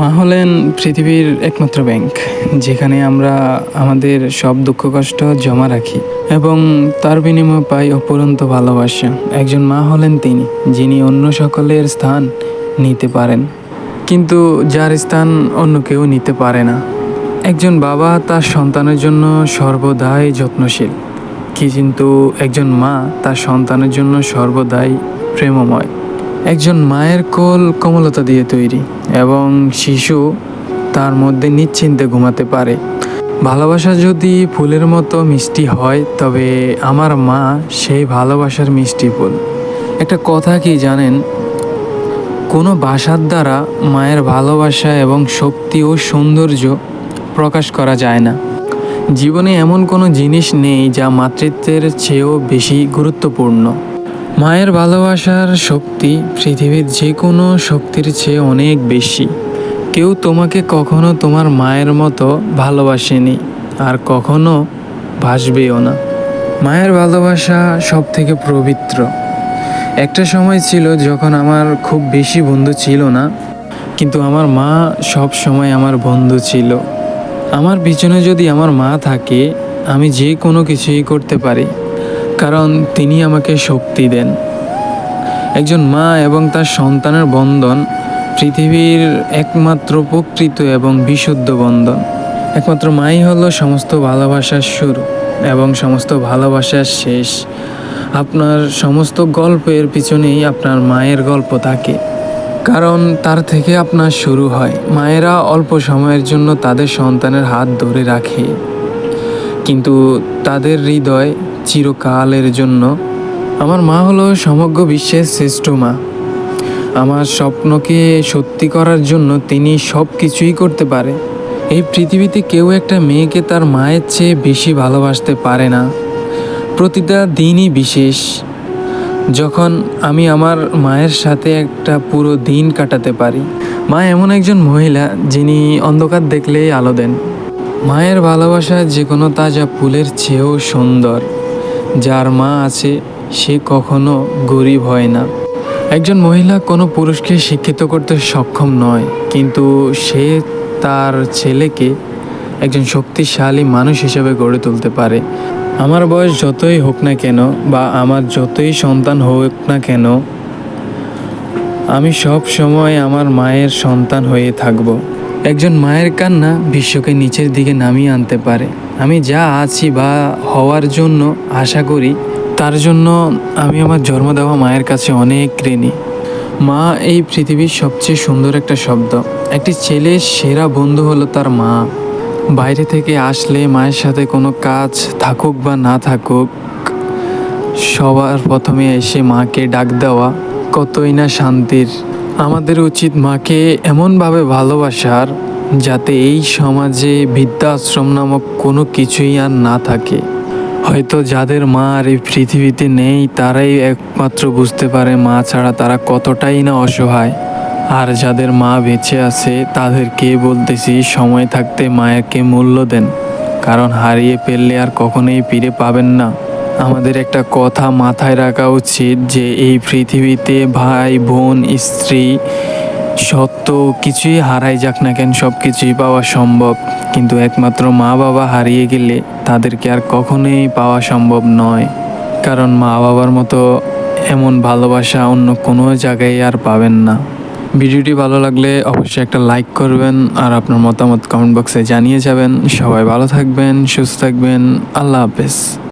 মা হলেন পৃথিবীর একমাত্র ব্যাংক যেখানে আমরা আমাদের সব দুঃখ কষ্ট জমা রাখি এবং তার বিনিময়ে পাই অপরন্ত ভালোবাসা। একজন মা হলেন তিনি, যিনি অন্য সকলের স্থান নিতে পারেন, কিন্তু যার স্থান অন্য কেউ নিতে পারে না। একজন বাবা তার সন্তানের জন্য সর্বদাই যত্নশীল, কি কিন্তু একজন মা তার সন্তানের জন্য সর্বদাই প্রেমময়। একজন মায়ের কোল কোমলতা দিয়ে তৈরি এবং শিশু তার মধ্যে নিশ্চিন্তে ঘুমাতে পারে। ভালোবাসা যদি ফুলের মতো মিষ্টি হয়, তবে আমার মা সেই ভালোবাসার মিষ্টি ফুল। একটা কথা কি জানেন? কোনো ভাষার দ্বারা মায়ের ভালোবাসা এবং শক্তি ও সৌন্দর্য প্রকাশ করা যায় না। জীবনে এমন কোনো জিনিস নেই যা মাতৃত্বের চেয়েও বেশি গুরুত্বপূর্ণ। মায়ের ভালোবাসার শক্তি পৃথিবীর যে কোনো শক্তির চেয়ে অনেক বেশি। কেউ তোমাকে কখনো তোমার মায়ের মতো ভালোবাসেনি, আর কখনো ভাসবেও না। মায়ের ভালোবাসা সব থেকে পবিত্র। একটা সময় ছিল যখন আমার খুব বেশি বন্ধু ছিল না, কিন্তু আমার মা সব সময় আমার বন্ধু ছিল। আমার পিছনে যদি আমার মা থাকে, আমি যে কোনো কিছুই করতে পারি। কারণ তিনি আমাকে শক্তি দেন। একজন মা এবং তার সন্তানের বন্ধন পৃথিবীর একমাত্র প্রকৃত এবং বিশুদ্ধ বন্ধন। একমাত্র মাই হলো সমস্ত ভালোবাসার শুরু এবং সমস্ত ভালোবাসার শেষ। আপনার সমস্ত গল্পের পিছনেই আপনার মায়ের গল্প থাকে। কারণ তার থেকে আপনার শুরু হয়। মায়েরা অল্প সময়ের জন্য তাদের সন্তানের হাত ধরে রাখে। কিন্তু তাদের হৃদয় চিরকালের জন্য। আমার মা হলো সমগ্র বিশ্বের শ্রেষ্ঠ মা। আমার স্বপ্নকে সত্যি করার জন্য তিনি সব কিছুই করতে পারে। এই পৃথিবীতে কেউ একটা মেয়েকে তার মায়ের চেয়ে বেশি ভালোবাসতে পারে না। প্রতিটা দিনই বিশেষ। যখন আমি আমার মায়ের সাথে একটা পুরো দিন কাটাতে পারি। মা এমন একজন মহিলা যিনি অন্ধকার দেখলেই আলো দেন। মায়ের ভালোবাসা যে কোনো তাজা ফুলের চেয়েও সুন্দর। যার মা আছে, সে কখনো গরিব হয় না। একজন মহিলা কোনো পুরুষকে শিক্ষিত করতে সক্ষম নয়, কিন্তু সে তার ছেলেকে একজন শক্তিশালী মানুষ হিসেবে গড়ে তুলতে পারে। আমার বয়স যতই হোক না কেন বা আমার যতই সন্তান হোক না কেন, আমি সব সময় আমার মায়ের সন্তান হয়ে থাকব। একজন মায়ের কান্না বিশ্বকে নিচের দিকে নামিয়ে আনতে পারে। আমি যা আছি বা হওয়ার জন্য আশা করি, তার জন্য আমি আমার জন্ম দেওয়া মায়ের কাছে অনেক ঋণী। মা এই পৃথিবীর সবচেয়ে সুন্দর একটা শব্দ। একটি ছেলের সেরা বন্ধু হলো তার মা। বাইরে থেকে আসলে মায়ের সাথে কোনো কাজ থাকুক বা না থাকুক, সবার প্রথমে এসে মাকে ডাক দেওয়া কতই না শান্তির। আমাদের উচিত মাকে এমনভাবে ভালোবাসার যাতে এই সমাজে বৃদ্ধাশ্রম নামক কোনো কিছুই আর না থাকে। হয়তো যাদের মা আর এই পৃথিবীতে নেই, তারাই একমাত্র বুঝতে পারে মা ছাড়া তারা কতটাই না অসহায়। আর যাদের মা বেঁচে আছে, তাদেরকে বলতেছি, সময় থাকতে মায়াকে মূল্য দেন। কারণ হারিয়ে ফেললে আর কখনোই ফিরে পাবেন না। আমাদের একটা কথা মাথায় রাখা উচিত যে, এই পৃথিবীতে ভাই, বোন, স্ত্রী সত্য কিছুই হারাই যাক না কেন সব কিছুই পাওয়া সম্ভব। কিন্তু একমাত্র মা বাবা হারিয়ে গেলে তাদেরকে আর কখনোই পাওয়া সম্ভব নয়। কারণ মা বাবার মতো এমন ভালোবাসা অন্য কোনো জায়গায় আর পাবেন না। ভিডিওটি ভালো লাগলে অবশ্যই একটা লাইক করবেন আর আপনার মতামত কমেন্ট বক্সে জানিয়ে যাবেন। সবাই ভালো থাকবেন, সুস্থ থাকবেন। আল্লাহ হাফেজ।